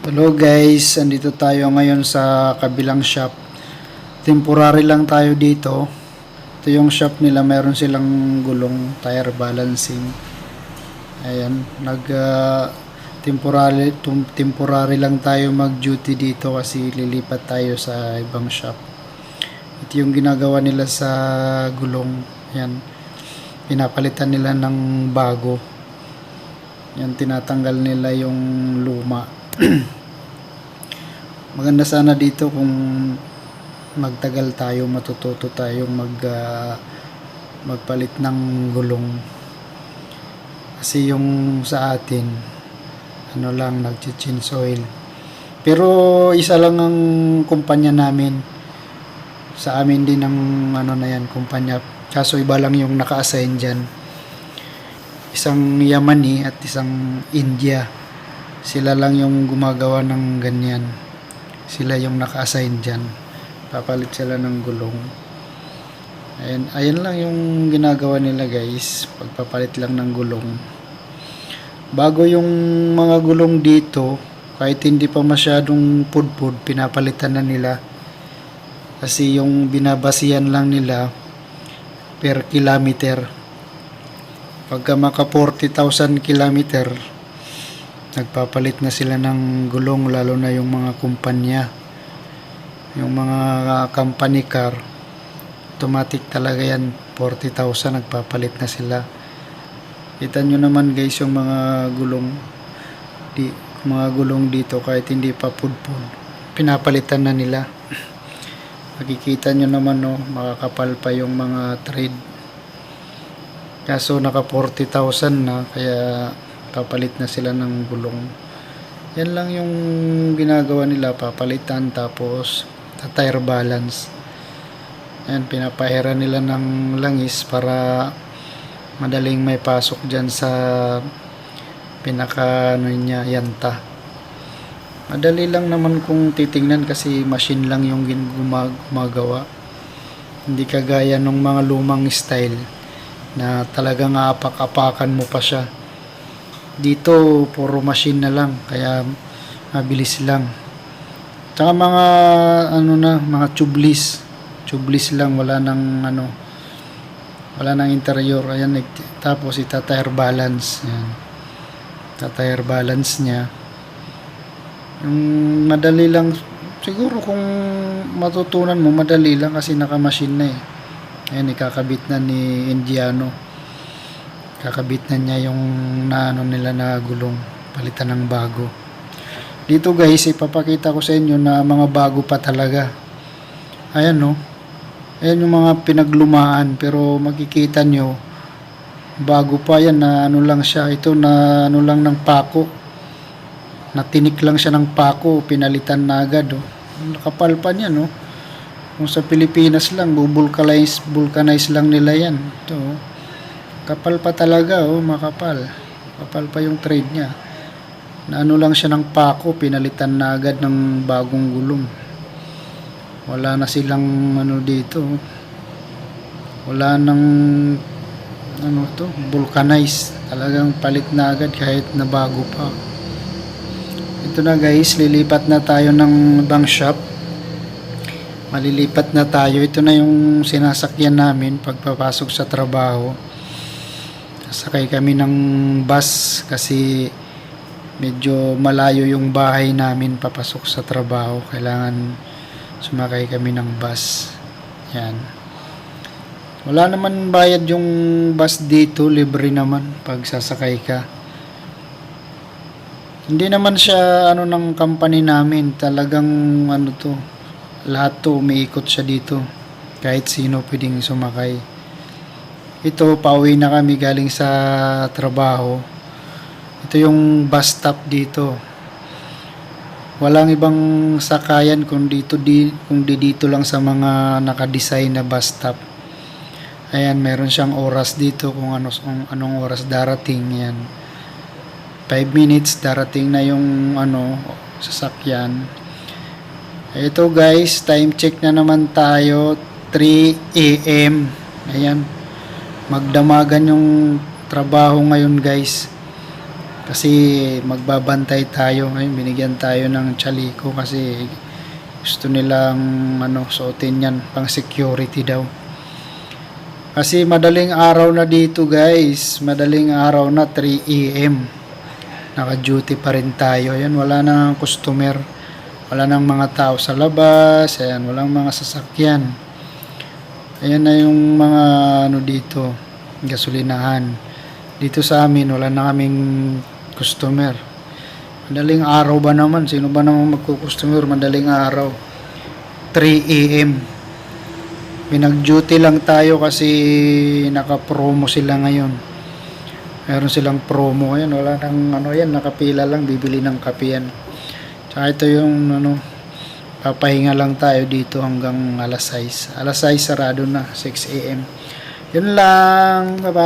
Hello guys, andito tayo ngayon sa kabilang shop. Temporary lang tayo dito. Ito yung shop nila, meron silang gulong tire balancing. Ayan, nag ah, temporary temporary lang tayo mag-duty dito kasi lilipat tayo sa ibang shop. Ito yung ginagawa nila sa gulong. Ayan. Pinapalitan nila ng bago. Yan tinatanggal nila yung luma. Maganda sana dito kung magtagal tayo, matututo tayong mag ah, magpalit ng gulong. Kasi yung sa atin, ano lang, nag-change oil. Pero isa lang ang kumpanya namin. Sa amin din ang ano na yan, kumpanya. Kaso iba lang yung naka-assign dyan. Isang Yamani at isang India. Sila lang yung gumagawa ng ganyan. Sila yung naka-assign dyan. Papalit sila ng gulong. Ayan, ayan lang yung ginagawa nila guys. Pagpapalit lang ng gulong. Bago yung mga gulong dito, kahit hindi pa masyadong pudpud, pinapalitan na nila. Kasi yung binabasihan lang nila per kilometer. Pagka maka 40,000 kilometer, nagpapalit na sila ng gulong lalo na yung mga kumpanya. Yung mga company car, automatic talaga yan, 40,000 nagpapalit na sila. Kita nyo naman guys yung mga gulong di, mga gulong dito kahit hindi pa pudpud pinapalitan na nila makikita nyo naman no makakapal pa yung mga thread kaso naka 40,000 na kaya papalit na sila ng gulong. Yan lang yung ginagawa nila. Papalitan tapos tire balance. Yan pinapahira nila ng langis para madaling may pasok dyan sa pinaka ano niya yanta. Madali lang naman kung titingnan kasi machine lang yung gumagawa. Hindi kagaya ng mga lumang style na talagang aapak-apakan mo pa siya dito puro machine na lang kaya mabilis lang. Tsaka mga ano na mga tubeless. Tubeless lang wala nang ano wala nang interior. Ayan tapos ita tire balance yan ita tire balance niya. Yung madali lang siguro kung matutunan mo madali lang kasi naka-machine na eh. Ayan ikakabit na ni Indiano kakabit na niya yung naano nila na gulong. Palitan ng bago. Dito guys ipapakita ko sa inyo na mga bago pa talaga. Ayan no? Ayan yung mga pinaglumaan pero makikita nyo bago pa yan na ano lang siya. Ito na ano lang ng pako. Natinik lang siya ng pako pinalitan na agad oh. nakapal pa niya no? Kung sa Pilipinas lang bubulkanize vulcanize lang nila yan. Ito oh. Kapal pa talaga oh makapal. Kapal pa yung trade niya. Na ano lang siya ng pako pinalitan na agad ng bagong gulong. Wala na silang ano dito oh. wala nang ano to vulcanize. Talagang palit na agad kahit na bago pa. Ito na guys lilipat na tayo ng ibang shop. Malilipat na tayo. Ito na yung sinasakyan namin pagpapasok sa trabaho sakay kami ng bus kasi medyo malayo yung bahay namin papasok sa trabaho. Kailangan sumakay kami ng bus. Yan. Wala naman bayad yung bus dito. Libre naman pag sasakay ka. Hindi naman siya ano ng company namin. Talagang ano to lahat to umiikot siya dito. Kahit sino pwedeng sumakay ito pauwi na kami galing sa trabaho. Ito yung bus stop dito. Walang ibang sakayan kung dito di kung di dito lang sa mga nakadesign na bus stop. Ayan meron siyang oras dito kung ano kung anong oras darating yan 5 minutes darating na yung ano sasakyan. Ito guys time check na naman tayo 3 AM ayan magdamagan yung trabaho ngayon guys Kasi magbabantay tayo ngayon, binigyan tayo ng chaliko kasi gusto nilang ano, suotin yan, pang security daw. Kasi madaling araw na dito guys, madaling araw na 3 AM. Naka-duty pa rin tayo. Ayan, wala nang customer. Wala nang mga tao sa labas. Ayan, walang mga sasakyan. Ayan na yung mga ano dito, gasolinahan. Dito sa amin, wala na kaming customer. Madaling araw ba naman? Sino ba naman magkukustomer? Madaling araw. 3 AM. Pinag-duty lang tayo kasi naka-promo sila ngayon. Meron silang promo ngayon. Wala nang ano yan, nakapila lang, bibili ng kape yan. Tsaka ito yung ano, papahinga lang tayo dito hanggang alas 6. Alas 6 sarado na, 6 AM. Yun lang. Bye-bye.